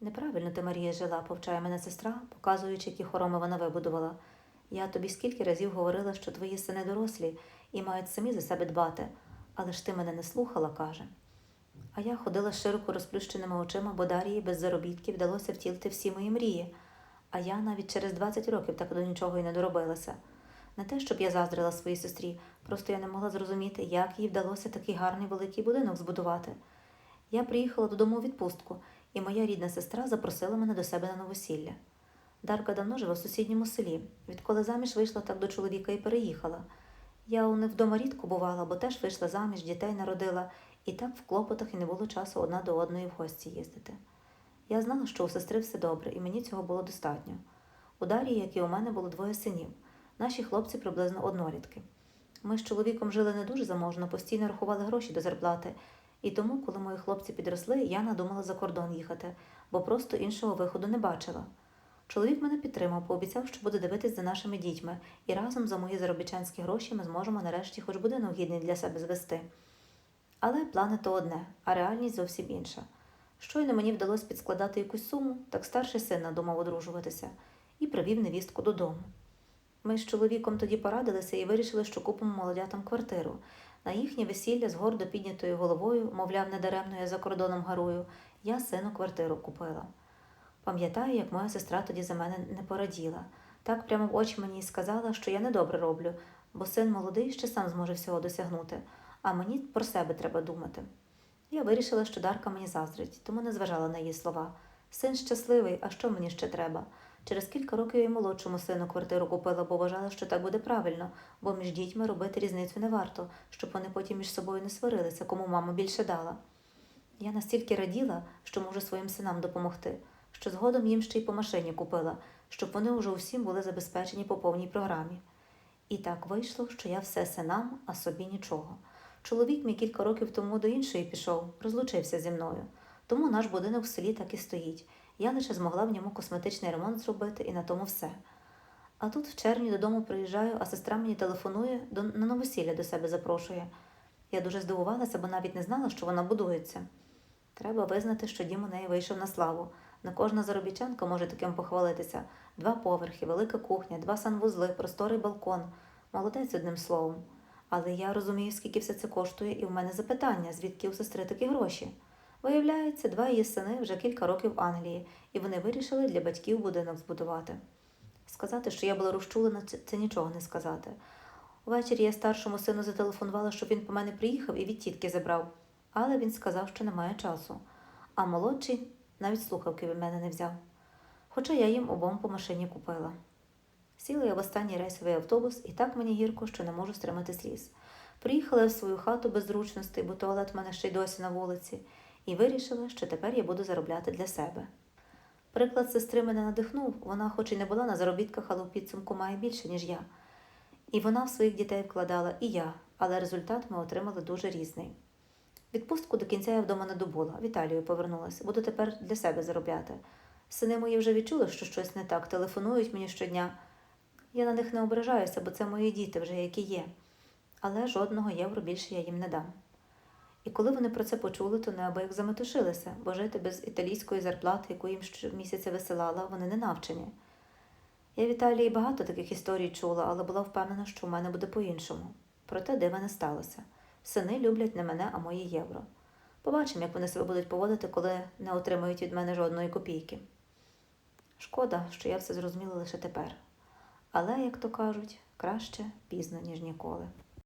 Неправильно ти, Марія, жила, повчає мене сестра, показуючи, які хороми вона вибудувала. Я тобі скільки разів говорила, що твої сини дорослі і мають самі за себе дбати, але ж ти мене не слухала, каже. А я ходила широко розплющеними очима, бо Дарії без заробітків вдалося втілити всі мої мрії. А я навіть через 20 років так до нічого й не доробилася. Не те, щоб я заздрила своїй сестрі, просто я не могла зрозуміти, як їй вдалося такий гарний великий будинок збудувати. Я приїхала додому у відпустку, і моя рідна сестра запросила мене до себе на новосілля. Дарка давно живе в сусідньому селі. Відколи заміж вийшла, так до чоловіка і переїхала. Я у них вдома рідко бувала, бо теж вийшла заміж, дітей народила, і так в клопотах і не було часу одна до одної в гості їздити. Я знала, що у сестри все добре, і мені цього було достатньо. У Дарії, як і у мене, було двоє синів. Наші хлопці приблизно однолітки. Ми з чоловіком жили не дуже заможно, постійно рахували гроші до зарплати. І тому, коли мої хлопці підросли, я надумала за кордон їхати, бо просто іншого виходу не бачила. Чоловік мене підтримав, пообіцяв, що буде дивитись за нашими дітьми, і разом за мої заробітчанські гроші ми зможемо нарешті хоч будинок гідний для себе звести. Але плани то одне, а реальність зовсім інша. Щойно мені вдалося підскладати якусь суму, так старший син надумав одружуватися і привів невістку додому. Ми з чоловіком тоді порадилися і вирішили, що купимо молодятам квартиру. На їхнє весілля з гордо піднятою головою, мовляв, недаремно я за кордоном гарую, я сину квартиру купила. Пам'ятаю, як моя сестра тоді за мене не пораділа. Так прямо в очі мені сказала, що я недобре роблю, бо син молодий ще сам зможе всього досягнути, а мені про себе треба думати. Я вирішила, що Дарка мені заздрить, тому не зважала на її слова. Син щасливий, а що мені ще треба? Через кілька років й молодшому сину квартиру купила, бо вважала, що так буде правильно, бо між дітьми робити різницю не варто, щоб вони потім між собою не сварилися, кому мама більше дала. Я настільки раділа, що можу своїм синам допомогти, що згодом їм ще й по машині купила, щоб вони уже усім були забезпечені по повній програмі. І так вийшло, що я все синам, а собі нічого. Чоловік мій кілька років тому до іншої пішов, розлучився зі мною. Тому наш будинок в селі так і стоїть. Я лише змогла в ньому косметичний ремонт зробити, і на тому все. А тут в червні додому приїжджаю, а сестра мені телефонує, до, на новосілля до себе запрошує. Я дуже здивувалася, бо навіть не знала, що вона будується. Треба визнати, що дім у неї вийшов на славу. Не кожна заробітчанка може таким похвалитися. Два поверхи, велика кухня, два санвузли, просторий балкон. Молодець одним словом. Але я розумію, скільки все це коштує, і в мене запитання, звідки у сестри такі гроші. Виявляється, два її сини вже кілька років в Англії, і вони вирішили для батьків будинок збудувати. Сказати, що я була розчулена, це, нічого не сказати. Увечері я старшому сину зателефонувала, щоб він по мене приїхав і від тітки забрав, але він сказав, що немає часу. А молодший навіть слухавки від мене не взяв. Хоча я їм обом по машині купила. Сіла я в останній рейсовий автобус, і так мені гірко, що не можу стримати сліз. Приїхала в свою хату без зручностей, бо туалет в мене ще й досі на вулиці, і вирішила, що тепер я буду заробляти для себе. Приклад сестри мене надихнув, вона, хоч і не була на заробітках, але в підсумку має більше, ніж я. І вона в своїх дітей вкладала, і я, але результат ми отримали дуже різний. Відпустку до кінця я вдома не добула, в Італію повернулася, буду тепер для себе заробляти. Сини мої вже відчули, що щось не так, телефонують мені щодня. Я на них не ображаюся, бо це мої діти вже які є. Але жодного євро більше я їм не дам. І коли вони про це почули, то неабияк заметушилися, бо жити без італійської зарплати, яку їм щомісяця висилала, вони не навчені. Я в Італії багато таких історій чула, але була впевнена, що у мене буде по-іншому. Проте дива не сталося. Сини люблять не мене, а мої євро. Побачимо, як вони себе будуть поводити, коли не отримають від мене жодної копійки. Шкода, що я все зрозуміла лише тепер. Але, як то кажуть, краще пізно, ніж ніколи.